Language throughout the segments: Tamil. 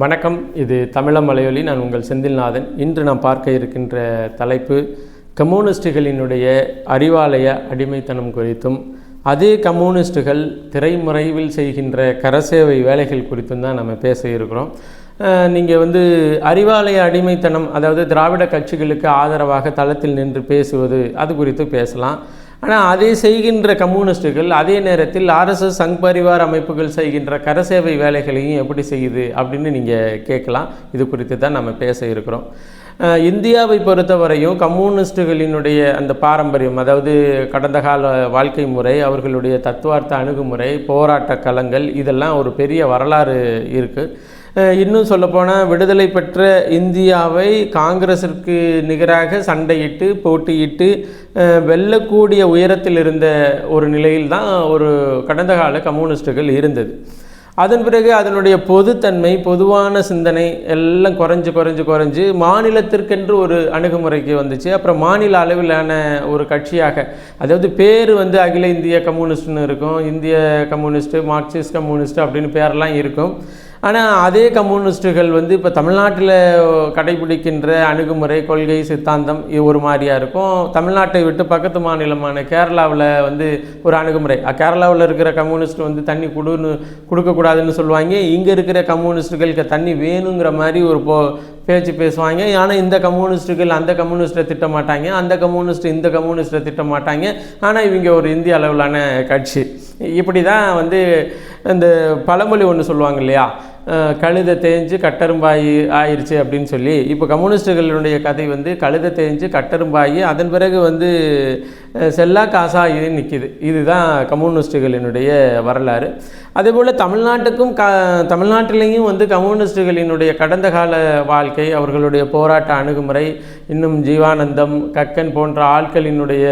வணக்கம். இது தமிழ மலையொலி. நான் உங்கள் செந்தில்நாதன். இன்று நாம் பார்க்க இருக்கின்ற தலைப்பு கம்யூனிஸ்டுகளினுடைய அறிவாலய அடிமைத்தனம் குறித்தும் அதே கம்யூனிஸ்டுகள் திரைமுறைவில் செய்கின்ற கரசேவை வேலைகள் குறித்தும் தான் நம்ம பேச இருக்கிறோம். நீங்கள் வந்து அறிவாலய அடிமைத்தனம் அதாவது திராவிட கட்சிகளுக்கு ஆதரவாக தளத்தில் நின்று பேசுவது அது குறித்து பேசலாம். ஆனால் அதை செய்கின்ற கம்யூனிஸ்டுகள் அதே நேரத்தில் ஆர்எஸ்எஸ் சங் பரிவார் அமைப்புகள் செய்கின்ற கரசேவை வேலைகளையும் எப்படி செய்யுது அப்படின்னு நீங்கள் கேட்கலாம். இது குறித்து தான் நம்ம பேச இருக்கிறோம். இந்தியாவை பொறுத்தவரையும் கம்யூனிஸ்டுகளினுடைய அந்த பாரம்பரியம் அதாவது கடந்த கால வாழ்க்கை முறை அவர்களுடைய தத்துவார்த்த அணுகுமுறை போராட்ட களங்கள் இதெல்லாம் ஒரு பெரிய வரலாறு இருக்குது இன்னும் சொல்லப்போனால் விடுதலை பெற்ற இந்தியாவை காங்கிரஸிற்கு நிகராக சண்டையிட்டு போட்டியிட்டு வெல்லக்கூடிய உயரத்தில் இருந்த ஒரு நிலையில் தான் ஒரு கடந்த கால கம்யூனிஸ்டுகள் இருந்தது. அதன் பிறகு அதனுடைய பொதுத்தன்மை பொதுவான சிந்தனை எல்லாம் குறைஞ்சு குறைஞ்சு குறைஞ்சு மாநிலத்திற்கென்று ஒரு அணுகுமுறைக்கு வந்துச்சு. அப்புறம் மாநில அளவிலான ஒரு கட்சியாக அதாவது பேர் வந்து அகில இந்திய கம்யூனிஸ்ட்னு இருக்கும் இந்திய கம்யூனிஸ்ட்டு மார்க்சிஸ்ட் கம்யூனிஸ்ட் அப்படின்னு பேரெல்லாம் இருக்கும். ஆனால் அதே கம்யூனிஸ்ட்டுகள் வந்து இப்போ தமிழ்நாட்டில் கடைபிடிக்கின்ற அணுகுமுறை கொள்கை சித்தாந்தம் இது ஒரு மாதிரியாக இருக்கும். தமிழ்நாட்டை விட்டு பக்கத்து மாநிலமான கேரளாவில் வந்து ஒரு அணுகுமுறை. கேரளாவில் இருக்கிற கம்யூனிஸ்ட் வந்து தண்ணி கொடுன்னு கொடுக்கக்கூடாதுன்னு சொல்லுவாங்க. இங்கே இருக்கிற கம்யூனிஸ்ட்டுகளுக்கு தண்ணி வேணுங்கிற மாதிரி ஒரு போ பேச்சு பேசுவாங்க. ஆனால் இந்த கம்யூனிஸ்ட்டுகள் அந்த கம்யூனிஸ்ட்டை திட்ட மாட்டாங்க அந்த கம்யூனிஸ்ட் இந்த கம்யூனிஸ்ட்டை திட்ட மாட்டாங்க ஆனால் இவங்க ஒரு இந்திய அளவிலான கட்சி. இப்படி தான் வந்து இந்த பழமொழி ஒன்று சொல்லுவாங்க இல்லையா? கழுதை தேஞ்சு கட்டரும்பாயி ஆயிடுச்சு அப்படின்னு சொல்லி இப்போ கம்யூனிஸ்டுகளுடைய கதை வந்து கழுதை தேஞ்சு கட்டரும்பாயி அதன் பிறகு வந்து செல்லா காசாகி நிற்கிது இதுதான் கம்யூனிஸ்டுகளினுடைய வரலாறு. அதே போல் தமிழ்நாட்டுக்கும் க தமிழ்நாட்டிலையும் வந்து கம்யூனிஸ்டுகளினுடைய கடந்த கால வாழ்க்கை அவர்களுடைய போராட்ட அணுகுமுறை இன்னும் ஜீவானந்தம் கக்கன் போன்ற ஆட்களினுடைய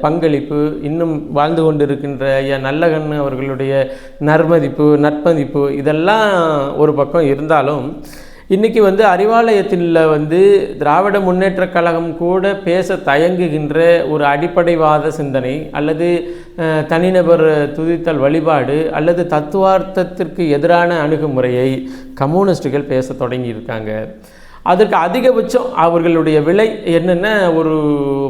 பங்களிப்பு இன்னும் வாழ்ந்து கொண்டிருக்கின்ற ஐயா நல்லகண்ணு அவர்களுடைய நர்மதிப்பு நற்பதிப்பு இதெல்லாம் ஒரு பக்கம் இருந்தாலும் இன்றைக்கி வந்து அறிவாலயத்தில் வந்து திராவிட முன்னேற்றக் கழகம் கூட பேச தயங்குகின்ற ஒரு அடிப்படைவாத சிந்தனை அல்லது தனிநபர் துதித்தல் வழிபாடு அல்லது தத்துவார்த்தத்திற்கு எதிரான அணுகுமுறையை கம்யூனிஸ்டுகள் பேச தொடங்கியிருக்காங்க. அதற்கு அதிகபட்சம் அவர்களுடைய விலை என்னென்ன? ஒரு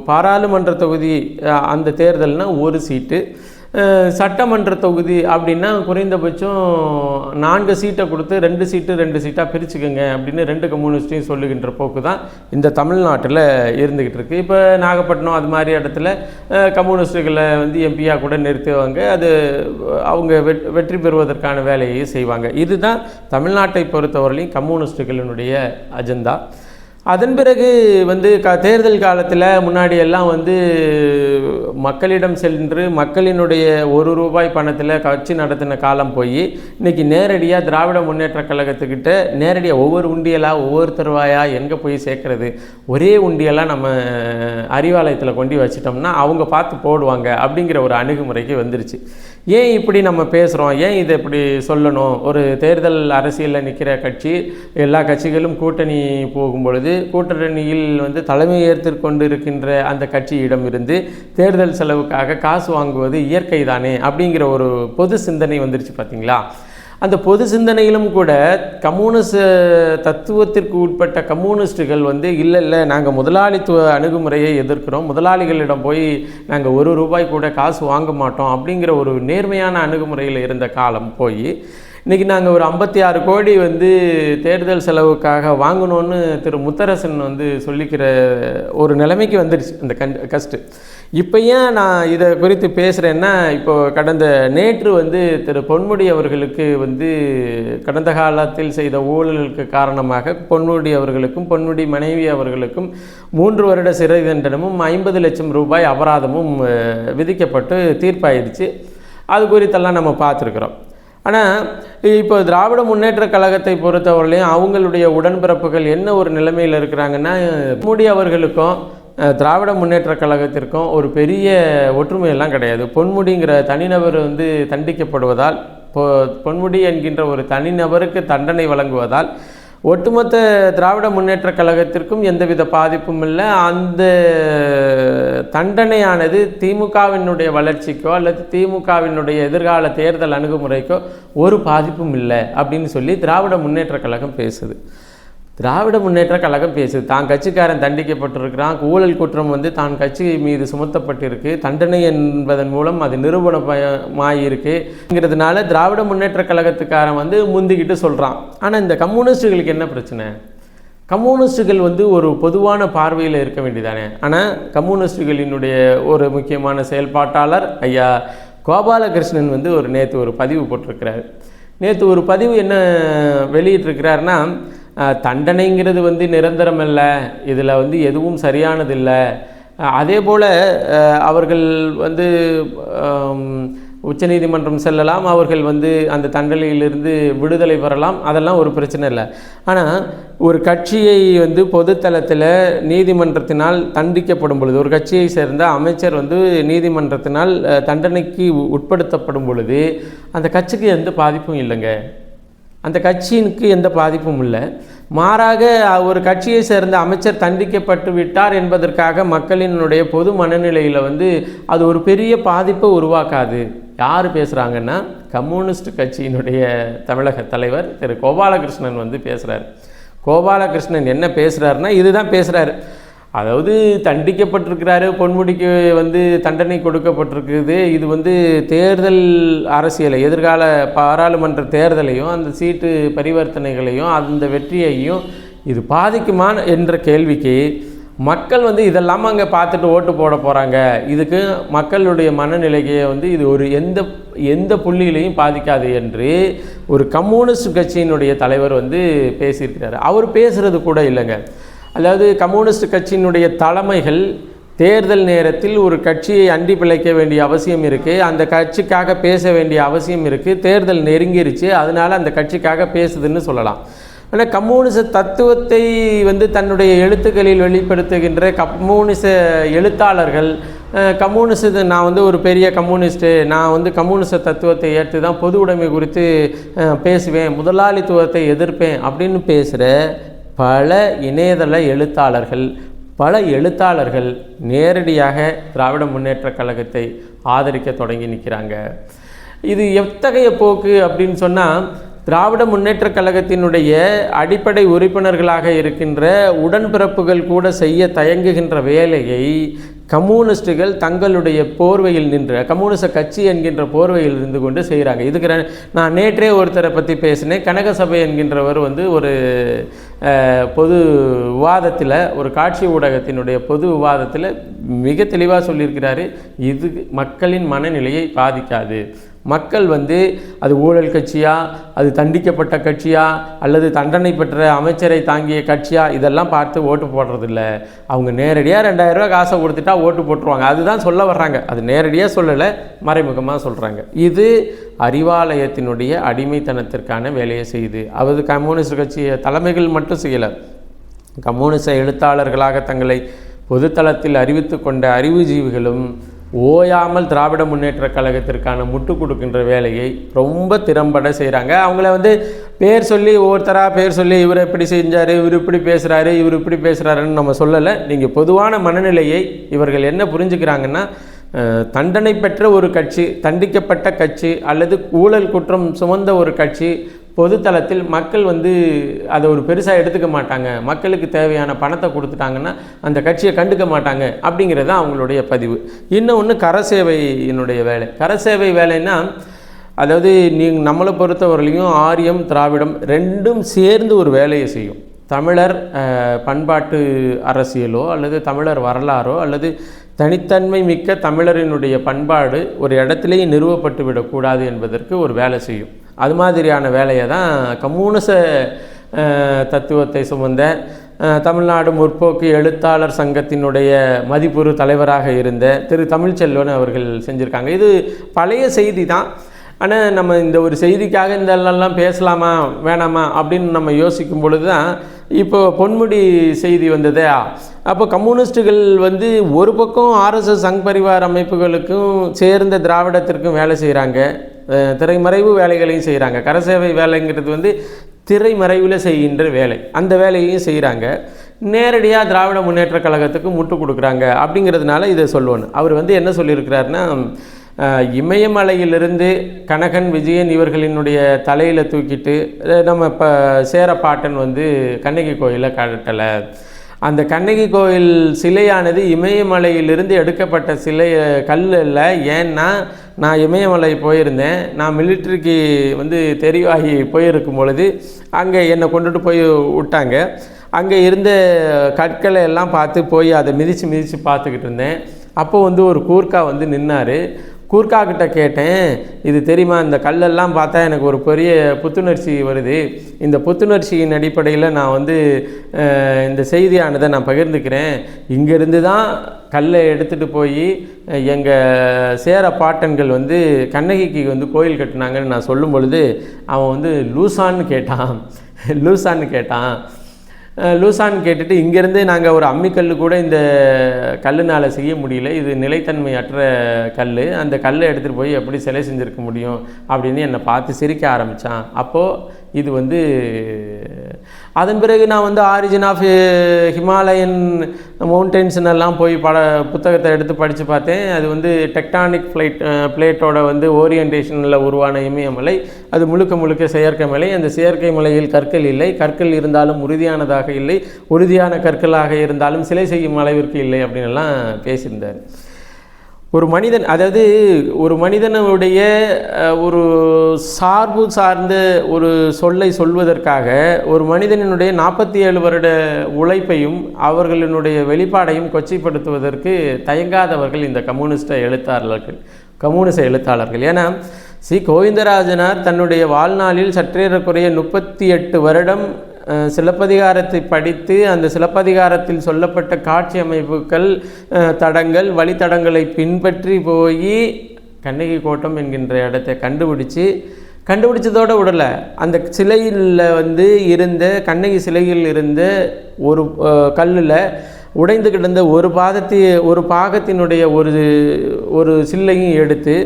பாராளுமன்ற தொகுதி அந்த தேர்தல்னால் ஒரு சீட்டு. சட்டமன்ற தொகுதி அப்படின்னா குறைந்தபட்சம் நான்கு சீட்டை கொடுத்து ரெண்டு சீட்டு ரெண்டு சீட்டாக பிரிச்சுக்கோங்க அப்படின்னு ரெண்டு கம்யூனிஸ்ட்டையும் சொல்லுகின்ற போக்கு தான் இந்த தமிழ்நாட்டில் இருந்துக்கிட்டு இருக்குது இப்போ நாகப்பட்டினம் அது மாதிரி இடத்துல கம்யூனிஸ்டுகளை வந்து எம்பியாக கூட நிறுத்துவாங்க. அது அவங்க வெட் வெற்றி பெறுவதற்கான வேலையை செய்வாங்க. இதுதான் தமிழ்நாட்டை பொறுத்தவரையிலையும் கம்யூனிஸ்டுகளினுடைய அஜெண்டா. அதன் பிறகு வந்து க தேர்தல் காலத்தில் முன்னாடி எல்லாம் வந்து மக்களிடம் சென்று மக்களினுடைய ஒரு ரூபாய் பணத்தில் கட்சி நடத்தின காலம் போய் இன்றைக்கி நேரடியாக திராவிட முன்னேற்ற கழகத்துக்கிட்ட நேரடியாக ஒவ்வொரு உண்டியலாக ஒவ்வொரு தருவாயாக எங்கே போய் சேர்க்குறது ஒரே உண்டியலாக நம்ம அறிவாலயத்தில் கொண்டு வச்சிட்டோம்னா அவங்க பார்த்து போடுவாங்க அப்படிங்கிற ஒரு அணுகுமுறைக்கு வந்துருச்சு. ஏன் இப்படி நம்ம பேசுகிறோம் ஏன் இதை இப்படி சொல்லணும்? ஒரு தேர்தல் அரசியலில் நிற்கிற கட்சி எல்லா கட்சிகளும் கூட்டணி போகும் பொழுது கூட்டணியில் வந்து தலைமை ஏற்றுக்கொண்டு இருக்கின்ற அந்த கட்சியிடம் இருந்து தேர்தல் செலவுக்காக காசு வாங்குவது இயற்கை தானே அப்படிங்கிற ஒரு பொது சிந்தனை வந்துருச்சு பார்த்தீங்களா அந்த பொது சிந்தனையிலும் கூட கம்யூனிஸ்ட் தத்துவத்திற்கு உட்பட்ட கம்யூனிஸ்டுகள் வந்து இல்லை இல்லை நாங்கள் முதலாளித்துவ அணுகுமுறையை எதிர்க்கிறோம். முதலாளிகளிடம் போய் நாங்கள் ஒரு ரூபாய் கூட காசு வாங்க மாட்டோம். அப்படிங்கிற ஒரு நேர்மையான அணுகுமுறையில் இருந்த காலம் போய் இன்றைக்கி நாங்கள் ஒரு ஐம்பத்தி ஆறு கோடி வந்து தேர்தல் செலவுக்காக வாங்கணும்னு திரு முத்தரசன் வந்து சொல்லிக்கிற ஒரு நிலைமைக்கு வந்துடுச்சு அந்த கண் கஷ்டு. இப்போ ஏன் நான் இதை குறித்து பேசுகிறேன்னா இப்போ கடந்த நேற்று வந்து திரு பொன்முடி அவர்களுக்கு வந்து கடந்த காலத்தில் செய்த ஊழலுக்கு காரணமாக பொன்முடி அவர்களுக்கும் பொன்முடி மனைவி அவர்களுக்கும் மூன்று வருட சிறை தண்டனமும் ஐம்பது லட்சம் ரூபாய் அபராதமும் விதிக்கப்பட்டு தீர்ப்பாயிடுச்சு அது குறித்தெல்லாம் நம்ம பார்த்துருக்குறோம். ஆனால் இப்போ திராவிட முன்னேற்ற கழகத்தை பொறுத்தவரையிலையும் அவங்களுடைய உடன்பிறப்புகள் என்ன ஒரு நிலைமையில் இருக்கிறாங்கன்னா மோடி அவர்களுக்கும் திராவிட முன்னேற்ற கழகத்திற்கும் ஒரு பெரிய ஒற்றுமையெல்லாம் கிடையாது. பொன்முடிங்கிற தனிநபர் வந்து தண்டிக்கப்படுவதால் பொ பொன்முடி என்கின்ற ஒரு தனிநபருக்கு தண்டனை வழங்குவதால் ஒட்டுமொத்த திராவிட முன்னேற்ற கழகத்திற்கும் எந்தவித பாதிப்பும் இல்லை. அந்த தண்டனையானது திமுகவினுடைய வளர்ச்சிக்கோ அல்லது திமுகவினுடைய எதிர்கால தேர்தல் அணுகுமுறைக்கோ ஒரு பாதிப்பும் இல்லை அப்படின்னு சொல்லி திராவிட முன்னேற்ற கழகம் பேசுது. திராவிட முன்னேற்ற கழகம் பேசுது. தான் கட்சிக்காரன் தண்டிக்கப்பட்டிருக்கிறான். ஊழல் குற்றம் வந்து தான் கட்சி மீது சுமத்தப்பட்டிருக்கு. தண்டனை என்பதன் மூலம் அது நிரூபணமாயிருக்குங்கிறதுனால திராவிட முன்னேற்ற கழகத்துக்காரன் வந்து முந்திக்கிட்டு சொல்கிறான் ஆனால் இந்த கம்யூனிஸ்டுகளுக்கு என்ன பிரச்சனை? கம்யூனிஸ்டுகள் வந்து ஒரு பொதுவான பார்வையில் இருக்க வேண்டியதானே? ஆனால் கம்யூனிஸ்டுகளினுடைய ஒரு முக்கியமான செயல்பாட்டாளர் ஐயா கோபாலகிருஷ்ணன் வந்து ஒரு நேற்று ஒரு பதிவு போட்டிருக்கிறார். நேற்று ஒரு பதிவு என்ன வெளியிட்டிருக்கிறாருன்னா தண்டனைங்கிறது வந்து நிரந்தரம் இல்லை இதில் வந்து எதுவும் சரியானதில்லை. அதே போல் அவர்கள் வந்து உச்சநீதிமன்றம் செல்லலாம். அவர்கள் வந்து அந்த தண்டனையிலிருந்து விடுதலை பெறலாம். அதெல்லாம் ஒரு பிரச்சனை இல்லை. ஆனால் ஒரு கட்சியை வந்து பொதுத்தளத்தில் நீதிமன்றத்தினால் தண்டிக்கப்படும் பொழுது ஒரு கட்சியை சேர்ந்த அமைச்சர் வந்து நீதிமன்றத்தினால் தண்டனைக்கு உட்படுத்தப்படும் பொழுது அந்த கட்சிக்கு எந்த பாதிப்பும் இல்லைங்க. அந்த கட்சியினுக்கு எந்த பாதிப்பும் இல்லை. மாறாக ஒரு கட்சியை சேர்ந்த அமைச்சர் தண்டிக்கப்பட்டு விட்டார் என்பதற்காக மக்களினுடைய பொது மனநிலையில் வந்து அது ஒரு பெரிய பாதிப்பை உருவாக்காது. யார் பேசுகிறாங்கன்னா கம்யூனிஸ்ட் கட்சியினுடைய தமிழக தலைவர் திரு கோபாலகிருஷ்ணன் வந்து பேசுகிறார் கோபாலகிருஷ்ணன் என்ன பேசுகிறாருன்னா இதுதான் பேசுகிறாரு அதாவது தண்டிக்கப்பட்டிருக்கிறாரு பொன்முடிக்கு வந்து தண்டனை கொடுக்கப்பட்டிருக்குது இது வந்து தேர்தல் அரசியலை எதிர்கால பாராளுமன்ற தேர்தலையும் அந்த சீட்டு பரிவர்த்தனைகளையும் அந்த வெற்றியையும் இது பாதிக்குமா என்ற கேள்விக்கு மக்கள் வந்து இதெல்லாம் அங்கே பார்த்துட்டு ஓட்டு போட போகிறாங்க இதுக்கு மக்களுடைய மனநிலையை வந்து இது ஒரு எந்த எந்த புள்ளியிலையும் பாதிக்காது என்று ஒரு கம்யூனிஸ்ட் கட்சியினுடைய தலைவர் வந்து பேசியிருக்கிறார். அவர் பேசுகிறது கூட இல்லைங்க. அதாவது கம்யூனிஸ்ட் கட்சியினுடைய தலைமைகள் தேர்தல் நேரத்தில் ஒரு கட்சியை அண்டி பிழைக்க வேண்டிய அவசியம் இருக்குது அந்த கட்சிக்காக பேச வேண்டிய அவசியம் இருக்குது தேர்தல் நெருங்கிருச்சு. அதனால் அந்த கட்சிக்காக பேசுதுன்னு சொல்லலாம். ஆனால் கம்யூனிச தத்துவத்தை வந்து தன்னுடைய எழுத்துக்களில் வெளிப்படுத்துகின்ற கம்யூனிச எழுத்தாளர்கள் அஹ், நான் வந்து ஒரு பெரிய கம்யூனிஸ்ட்டு. நான் வந்து கம்யூனிச தத்துவத்தை ஏற்று தான் பொது உடைமை குறித்து பேசுவேன். முதலாளித்துவத்தை எதிர்ப்பேன் அப்படின்னு பேசுகிற பல இணையதள எழுத்தாளர்கள் பல எழுத்தாளர்கள் நேரடியாக திராவிட முன்னேற்றக் கழகத்தை ஆதரிக்க தொடங்கி நிற்கிறாங்க. இது எத்தகைய போக்கு அப்படின்னு சொன்னால் திராவிட முன்னேற்றக் கழகத்தினுடைய அடிப்படை உறுப்பினர்களாக இருக்கின்ற உடன்பிறப்புகள் கூட செய்ய தயங்குகின்ற வேலையை கம்யூனிஸ்டுகள் தங்களுடைய போர்வையில் நின்ற கம்யூனிச கட்சி என்கின்ற போர்வையில் இருந்து கொண்டு செய்கிறாங்க. இதுக்கு நான் நேற்றே ஒருத்தரை பற்றி பேசினேன். கனகசபை என்கின்றவர் வந்து ஒரு பொது விவாதத்தில் ஒரு காட்சி ஊடகத்தினுடைய பொது விவாதத்தில் மிக தெளிவாக சொல்லியிருக்கிறாரு. இது மக்களின் மனநிலையை பாதிக்காது. மக்கள் வந்து அது ஊழல் கட்சியா அது தண்டிக்கப்பட்ட கட்சியா அல்லது தண்டனை பெற்ற அமைச்சரை தாங்கிய கட்சியா இதெல்லாம் பார்த்து ஓட்டு போடுறதில்ல. அவங்க நேரடியாக ரெண்டாயிரம் காசை கொடுத்துட்டா ஓட்டு போட்டுருவாங்க. அதுதான் சொல்ல வர்றாங்க. அது நேரடியாக சொல்லலை மறைமுகமாக சொல்கிறாங்க இது அறிவாலயத்தினுடைய அடிமைத்தனத்திற்கான வேலையை செய்யுது. அவது கம்யூனிஸ்ட் கட்சியை தலைமைகள் மட்டும் செய்யலை. கம்யூனிச எழுத்தாளர்களாக தங்களை பொதுத்தளத்தில் அறிவித்து கொண்ட அறிவுஜீவிகளும் ஓயாமல் திராவிட முன்னேற்ற கழகத்திற்கான முட்டு கொடுக்கின்ற வேலையை ரொம்ப திறம்பட செய்கிறாங்க அவங்கள வந்து பேர் சொல்லி ஒவ்வொருத்தராக பேர் சொல்லி இவர் இப்படி செஞ்சார் இவர் இப்படி பேசுகிறாரு இவர் இப்படி பேசுகிறாருன்னு நம்ம சொல்லலை. நீங்கள் பொதுவான மனநிலையை இவர்கள் என்ன புரிஞ்சுக்கிறாங்கன்னா தண்டனை பெற்ற ஒரு கட்சி தண்டிக்கப்பட்ட கட்சி அல்லது ஊழல் குற்றம் சுமந்த ஒரு கட்சி பொதுத்தளத்தில் மக்கள் வந்து அதை ஒரு பெருசாக எடுத்துக்க மாட்டாங்க. மக்களுக்கு தேவையான பணத்தை கொடுத்துட்டாங்கன்னா அந்த கட்சியை கண்டுக்க மாட்டாங்க அப்படிங்கிறது தான் அவங்களுடைய பதிவு. இன்னொன்று கரசேவையினுடைய வேலை. கரசேவை வேலைன்னா அதாவது நீங்கள் நம்மளை பொறுத்தவரையிலையும் ஆரியம் திராவிடம் ரெண்டும் சேர்ந்து ஒரு வேலையை செய்யும். தமிழர் பண்பாட்டு அரசியலோ அல்லது தமிழர் வரலாறோ அல்லது தனித்தன்மை மிக்க தமிழரினுடைய பண்பாடு ஒரு இடத்துலையும் நிறுவப்பட்டு விடக்கூடாது என்பதற்கு ஒரு வேலை செய்யும். அது மாதிரியான வேலையை தான் கம்யூனிச தத்துவத்தை சுமந்த தமிழ்நாடு முற்போக்கு எழுத்தாளர் சங்கத்தினுடைய மதிப்புறு தலைவராக இருந்த திரு தமிழ்ச்செல்வன் அவர்கள் செஞ்சுருக்காங்க. இது பழைய செய்தி தான். ஆனால் நம்ம இந்த ஒரு செய்திக்காக இந்த எல்லாம் பேசலாமா வேணாமா அப்படின்னு நம்ம யோசிக்கும் பொழுது தான் இப்போ பொன்முடி செய்தி வந்ததே. அப்போ கம்யூனிஸ்ட்டுகள் வந்து ஒரு பக்கம் ஆர்எஸ்எஸ் சங் பரிவார் அமைப்புகளுக்கும் சேர்ந்த திராவிடத்திற்கும் வேலை செய்கிறாங்க திரைமறைவு வேலைகளையும் செய்கிறாங்க கரசேவை வேலைங்கிறது வந்து திரைமறைவில் செய்கின்ற வேலை. அந்த வேலையையும் செய்கிறாங்க நேரடியாக திராவிட முன்னேற்ற கழகத்துக்கு முட்டு கொடுக்குறாங்க அப்படிங்கிறதுனால இதை சொல்லுவேன் அவர் வந்து என்ன சொல்லியிருக்கிறாருன்னா இமயமலையிலிருந்து கனகன் விஜயன் இவர்களினுடைய தலையில் தூக்கிட்டு நம்ம இப்போ சேரப்பாட்டன் வந்து கண்ணகி கோயிலை கட்டலை. அந்த கண்ணகி கோயில் சிலையானது இமயமலையிலிருந்து எடுக்கப்பட்ட சிலை கல் இல்லை ஏன்னா நான் இமயமலை போயிருந்தேன். நான் மிலிட்ரிக்கு வந்து தெரிவாகி போயிருக்கும் பொழுது அங்கே என்னை கொண்டுட்டு போய் விட்டாங்க. அங்கே இருந்த கற்களை எல்லாம் பார்த்து போய் அதை மிதித்து மிதித்து பார்த்துக்கிட்டு இருந்தேன். அப்போ வந்து ஒரு கூர்க்கா வந்து நின்னார். கூர்க்கா கிட்ட கேட்டேன் இது தெரியுமா இந்த கல்லெல்லாம் பார்த்தா எனக்கு ஒரு பெரிய புத்துணர்ச்சி வருது. இந்த புத்துணர்ச்சியின் அடிப்படையில் நான் வந்து இந்த செய்தியானதை நான் பகிர்ந்துக்கிறேன். இங்கேருந்து தான் கல்லை எடுத்துகிட்டு போய் எங்கள் சேர பாட்டன்கள் வந்து கண்ணகிக்கு வந்து கோயில் கட்டினாங்கன்னு நான் சொல்லும் பொழுது அவன் வந்து லூசான்னு கேட்டான். லூசான்னு கேட்டான். லூசான்னு கேட்டுட்டு இங்கேருந்து நாங்கள் ஒரு அம்மிக்கல் கூட இந்த கல்லுனால் செய்ய முடியல. இது நிலைத்தன்மை அற்ற கல் அந்த கல்லை எடுத்துகிட்டு போய் எப்படி சிலை செஞ்சுருக்க முடியும் அப்படின்னு என்னை பார்த்து சிரிக்க ஆரம்பித்தான் அப்போது இது வந்து அதன் பிறகு நான் வந்து ஆரிஜின் ஆஃப் ஹிமாலயன் மவுண்டன்ஸ்னு எல்லாம் போய் பட புத்தகத்தை எடுத்து படித்து பார்த்தேன். அது வந்து டெக்டானிக் ஃப்ளைட் பிளேட்டோட வந்து ஓரியன்டேஷனில் உருவான இமயமலை. அது முழுக்க முழுக்க செயற்கை மலை. அந்த செயற்கை மலையில் கற்கள் இல்லை. கற்கள் இருந்தாலும் உறுதியானதாக இல்லை. உறுதியான கற்களாக இருந்தாலும் சிலை செய்யும் அளவிற்கு இல்லை அப்படின்லாம் எல்லாம் பேசியிருந்தார். ஒரு மனிதன் அதாவது ஒரு மனிதனுடைய ஒரு சார்பு சார்ந்த ஒரு சொல்லை சொல்வதற்காக ஒரு மனிதனினுடைய நாற்பத்தி ஏழு வருட உழைப்பையும் அவர்களினுடைய வெளிப்பாடையும் கொச்சைப்படுத்துவதற்கு தயங்காதவர்கள் இந்த கம்யூனிஸ்ட எழுத்தாளர்கள் கம்யூனிச எழுத்தாளர்கள். ஏன்னா சி. கோவிந்தராஜனார் தன்னுடைய வாழ்நாளில் சற்றேறக்குறைய முப்பத்தி எட்டு வருடம் சிலப்பதிகாரத்தை படித்து அந்த சிலப்பதிகாரத்தில் சொல்லப்பட்ட காட்சி அமைப்புகள் தடங்கள் வழித்தடங்களை பின்பற்றி போய் கண்ணகி கோட்டம் என்கின்ற இடத்தை கண்டுபிடிச்சு கண்டுபிடிச்சதோடு விடலை. அந்த சிலையில் வந்து இருந்த கண்ணகி சிலையில் இருந்த ஒரு கல்லில் உடைந்து கிடந்த ஒரு பாதத்தை ஒரு பாகத்தினுடைய ஒரு ஒரு சில்லையும் எடுத்து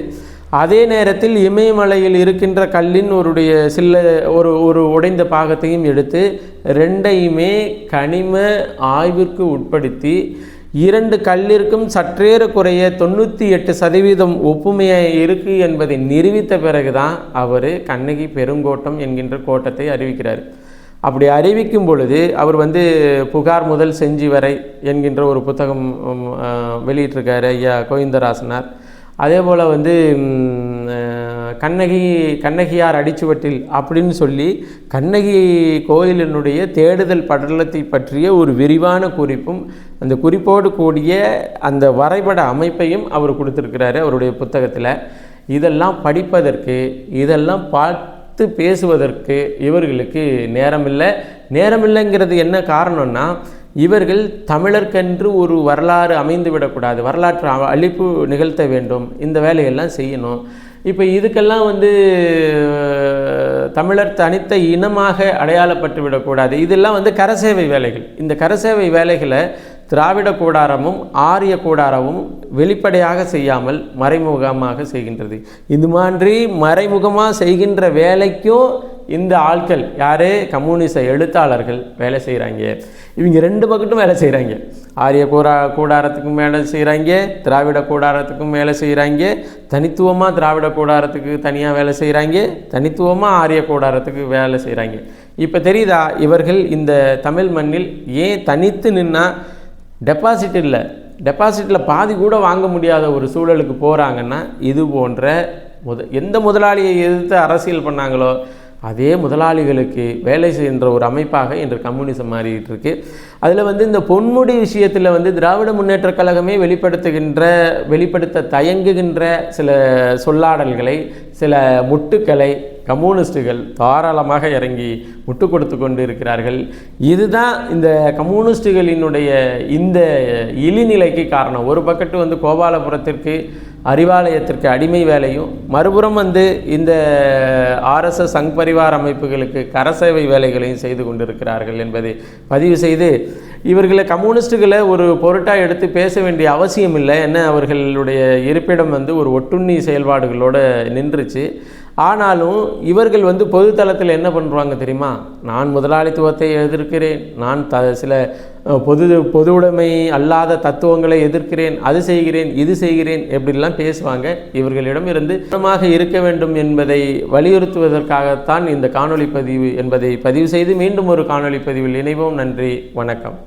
அதே நேரத்தில் இமயமலையில் இருக்கின்ற கல்லின் ஒருடைய சில்ல ஒரு ஒரு உடைந்த பாகத்தையும் எடுத்து ரெண்டையுமே கனிம ஆய்விற்கு உட்படுத்தி இரண்டு கல்லிற்கும் சற்றேற குறைய தொண்ணூற்றி எட்டு சதவீதம் ஒப்புமையாக இருக்குது என்பதை நிரூபித்த பிறகுதான் அவர் கண்ணகி பெருங்கோட்டம் என்கின்ற கோட்டத்தை அறிவிக்கிறார். அப்படி அறிவிக்கும் பொழுது அவர் வந்து புகார் முதல் செஞ்சி வரை என்கின்ற ஒரு புத்தகம் வெளியிட்டிருக்காரு ஐயா கோவிந்தராசனார். அதே போல் வந்து கண்ணகி கண்ணகியார் அடிச்சுவட்டில் அப்படின்னு சொல்லி கண்ணகி கோயிலினுடைய தேடுதல் படலத்தை பற்றிய ஒரு விரிவான குறிப்பும் அந்த குறிப்போடு கூடிய அந்த வரைபட அமைப்பையும் அவர் கொடுத்துருக்கிறாரு அவருடைய புத்தகத்தில். இதெல்லாம் படிப்பதற்கு இதெல்லாம் பார்த்து பேசுவதற்கு இவர்களுக்கு நேரமில்லை. நேரமில்லைங்கிறது என்ன காரணம்னா இவர்கள் தமிழர்க்கென்று ஒரு வரலாறு அமைந்து விடக்கூடாது. வரலாற்று அழிப்பு நிகழ்த்த வேண்டும். இந்த வேலையெல்லாம் செய்யணும். இப்போ இதுக்கெல்லாம் வந்து தமிழர் தனித்த இனமாக அடையாளப்பட்டு விடக்கூடாது. இதெல்லாம் வந்து கரசேவை வேலைகள். இந்த கரசேவை வேலைகளை திராவிட கூடாரமும் ஆரிய கூடாரமும் வெளிப்படையாக செய்யாமல் மறைமுகமாக செய்கின்றது. இது மாதிரி மறைமுகமாக செய்கின்ற வேலைக்கும் இந்த ஆட்கள் யாரே? கம்யூனிச எழுத்தாளர்கள் வேலை செய்கிறாங்க இவங்க ரெண்டு பக்கட்டும் வேலை செய்கிறாங்க ஆரிய கூடா கூடாரத்துக்கும் வேலை செய்கிறாங்க திராவிட கூடாரத்துக்கும் வேலை செய்கிறாங்க தனித்துவமாக திராவிட கூடாரத்துக்கு தனியாக வேலை செய்கிறாங்க தனித்துவமாக ஆரிய கூடாரத்துக்கு வேலை செய்கிறாங்க இப்போ தெரியுதா இவர்கள் இந்த தமிழ் மண்ணில் ஏன் தனித்து நின்னால் டெபாசிட் இல்லை. டெபாசிட்டில் பாதி கூட வாங்க முடியாத ஒரு சூழலுக்கு போகிறாங்கன்னா இது போன்ற முத எந்த முதலாளியை எதிர்த்து அரசியல் பண்ணாங்களோ அதே முதலாளிகளுக்கு வேலை செய்கின்ற ஒரு அமைப்பாக இன்று கம்யூனிசம் மாறிட்டு இருக்கு அதில் வந்து இந்த பொன்முடி விஷயத்தில் வந்து திராவிட முன்னேற்றக் கழகமே வெளிப்படுத்துகின்ற வெளிப்படுத்த தயங்குகின்ற சில சொல்லாடல்களை சில முட்டுக்களை கம்யூனிஸ்டுகள் தாராளமாக இறங்கி முட்டு கொடுத்து கொண்டு இருக்கிறார்கள் இதுதான் இந்த கம்யூனிஸ்டுகளினுடைய இந்த இழிநிலைக்கு காரணம். ஒரு பக்கத்து வந்து கோபாலபுரத்திற்கு அறிவாலயத்திற்கு அடிமை வேலையும் மறுபுறம் வந்து இந்த ஆர்எஸ்எஸ் சங் பரிவார் அமைப்புகளுக்கு கரசேவை வேலைகளையும் செய்து கொண்டிருக்கிறார்கள் என்பதை பதிவு செய்து இவர்களை கம்யூனிஸ்ட்டுகளை ஒரு பொருட்டாக எடுத்து பேச வேண்டிய அவசியம் இல்லை என்ன அவர்களுடைய இருப்பிடம் வந்து ஒரு ஒட்டுண்ணி செயல்பாடுகளோடு நின்றுச்சு. ஆனாலும் இவர்கள் வந்து பொதுத்தளத்தில் என்ன பண்ணுறாங்க தெரியுமா? நான் முதலாளித்துவத்தை எதிர்க்கிறேன் நான் த சில பொது பொது உடைமை அல்லாத தத்துவங்களை எதிர்க்கிறேன் அது செய்கிறேன் இது செய்கிறேன் எப்படிலாம் பேசுவாங்க? இவர்களிடம் இருந்து சுத்தமாக இருக்க வேண்டும் என்பதை வலியுறுத்துவதற்காகத்தான் இந்த காணொளி பதிவு என்பதை பதிவு செய்து மீண்டும் ஒரு காணொளி பதிவில் இணைவோம். நன்றி வணக்கம்.